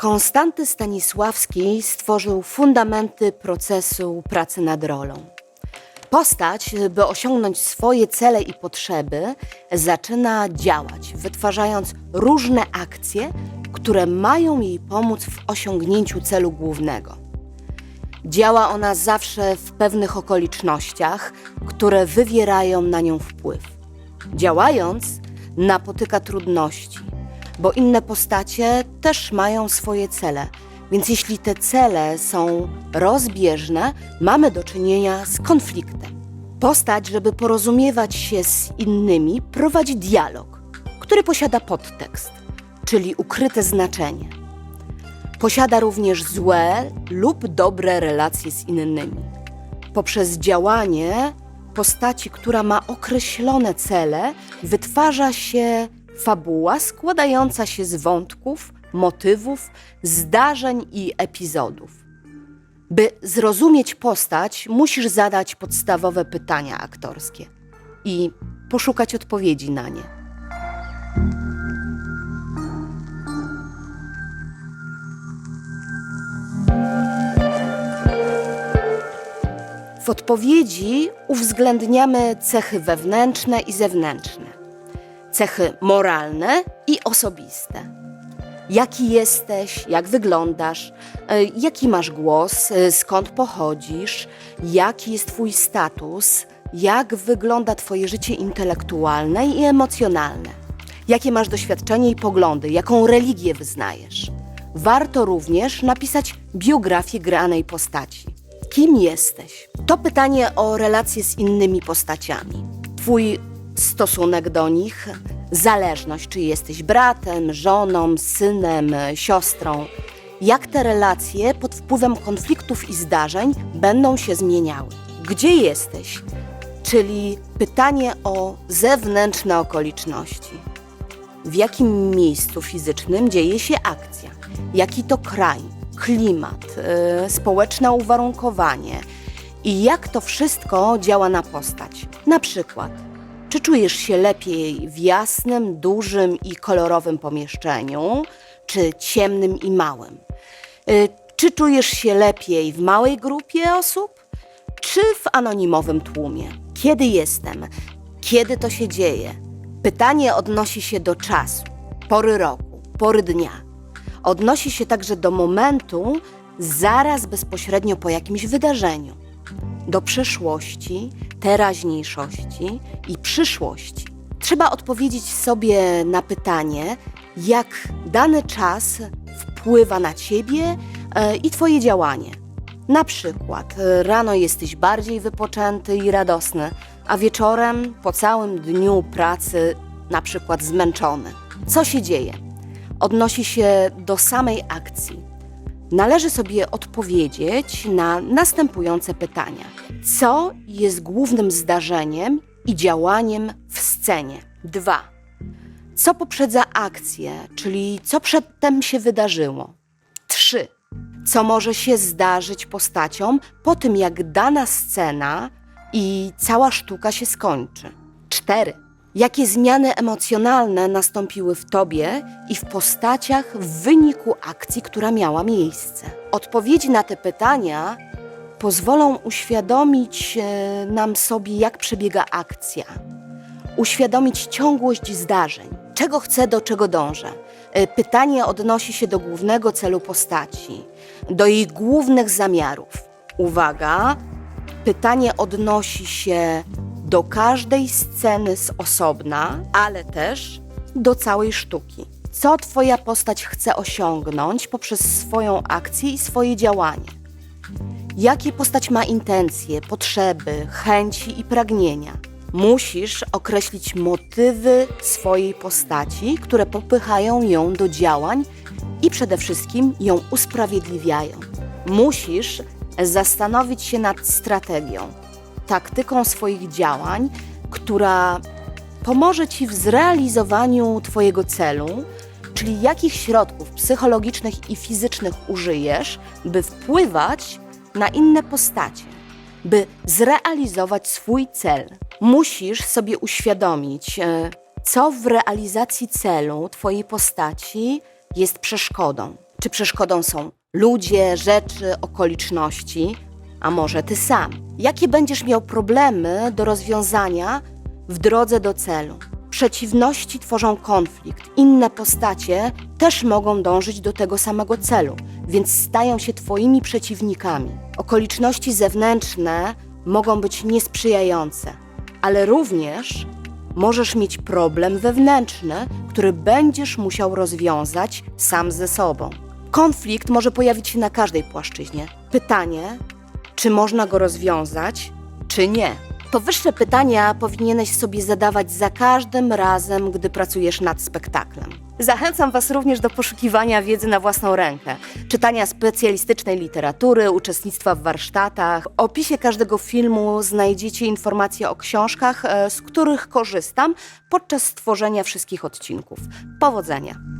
Konstanty Stanisławski stworzył fundamenty procesu pracy nad rolą. Postać, by osiągnąć swoje cele i potrzeby, zaczyna działać, wytwarzając różne akcje, które mają jej pomóc w osiągnięciu celu głównego. Działa ona zawsze w pewnych okolicznościach, które wywierają na nią wpływ. Działając, napotyka trudności, bo inne postacie też mają swoje cele. Więc jeśli te cele są rozbieżne, mamy do czynienia z konfliktem. Postać, żeby porozumiewać się z innymi, prowadzi dialog, który posiada podtekst, czyli ukryte znaczenie. Posiada również złe lub dobre relacje z innymi. Poprzez działanie postaci, która ma określone cele, wytwarza się fabuła składająca się z wątków, motywów, zdarzeń i epizodów. By zrozumieć postać, musisz zadać podstawowe pytania aktorskie i poszukać odpowiedzi na nie. W odpowiedzi uwzględniamy cechy wewnętrzne i zewnętrzne, cechy moralne i osobiste. Jaki jesteś, jak wyglądasz, e, jaki masz głos, e, skąd pochodzisz, jaki jest Twój status, jak wygląda Twoje życie intelektualne i emocjonalne, jakie masz doświadczenie i poglądy, jaką religię wyznajesz. Warto również napisać biografię granej postaci. Kim jesteś? To pytanie o relacje z innymi postaciami. Twój stosunek do nich, zależność, czy jesteś bratem, żoną, synem, siostrą. Jak te relacje pod wpływem konfliktów i zdarzeń będą się zmieniały? Gdzie jesteś? Czyli pytanie o zewnętrzne okoliczności. W jakim miejscu fizycznym dzieje się akcja? Jaki to kraj, klimat, yy, społeczne uwarunkowanie i jak to wszystko działa na postać? Na przykład, czy czujesz się lepiej w jasnym, dużym i kolorowym pomieszczeniu, czy ciemnym i małym? Y, Czy czujesz się lepiej w małej grupie osób, czy w anonimowym tłumie? Kiedy jestem? Kiedy to się dzieje? Pytanie odnosi się do czasu, pory roku, pory dnia. Odnosi się także do momentu zaraz bezpośrednio po jakimś wydarzeniu do przeszłości, teraźniejszości i przyszłości. Trzeba odpowiedzieć sobie na pytanie, jak dany czas wpływa na ciebie e, i twoje działanie. Na przykład e, rano jesteś bardziej wypoczęty i radosny, a wieczorem po całym dniu pracy na przykład zmęczony. Co się dzieje? Odnosi się do samej akcji należy sobie odpowiedzieć na następujące pytania. Co jest głównym zdarzeniem i działaniem w scenie? 2. Co poprzedza akcję, czyli co przedtem się wydarzyło? 3. Co może się zdarzyć postaciom po tym, jak dana scena i cała sztuka się skończy? 4. Jakie zmiany emocjonalne nastąpiły w tobie i w postaciach w wyniku akcji, która miała miejsce? Odpowiedzi na te pytania pozwolą uświadomić e, nam sobie, jak przebiega akcja, uświadomić ciągłość zdarzeń, czego chcę, do czego dążę. E, Pytanie odnosi się do głównego celu postaci, do jej głównych zamiarów. Uwaga, pytanie odnosi się do każdej sceny z osobna, ale też do całej sztuki. Co Twoja postać chce osiągnąć poprzez swoją akcję i swoje działanie? Jakie postać ma intencje, potrzeby, chęci i pragnienia? Musisz określić motywy swojej postaci, które popychają ją do działań i przede wszystkim ją usprawiedliwiają. Musisz zastanowić się nad strategią, taktyką swoich działań, która pomoże Ci w zrealizowaniu Twojego celu, czyli jakich środków psychologicznych i fizycznych użyjesz, by wpływać na inne postacie, by zrealizować swój cel. Musisz sobie uświadomić, e, co w realizacji celu Twojej postaci jest przeszkodą. Czy przeszkodą są ludzie, rzeczy, okoliczności, a może ty sam? Jakie będziesz miał problemy do rozwiązania w drodze do celu? Przeciwności tworzą konflikt. Inne postacie też mogą dążyć do tego samego celu, więc stają się twoimi przeciwnikami. Okoliczności zewnętrzne mogą być niesprzyjające, ale również możesz mieć problem wewnętrzny, który będziesz musiał rozwiązać sam ze sobą. Konflikt może pojawić się na każdej płaszczyźnie. Pytanie, czy można go rozwiązać, czy nie? Powyższe pytania powinieneś sobie zadawać za każdym razem, gdy pracujesz nad spektaklem. Zachęcam Was również do poszukiwania wiedzy na własną rękę, czytania specjalistycznej literatury, uczestnictwa w warsztatach. W opisie każdego filmu znajdziecie informacje o książkach, e, z których korzystam podczas stworzenia wszystkich odcinków. Powodzenia!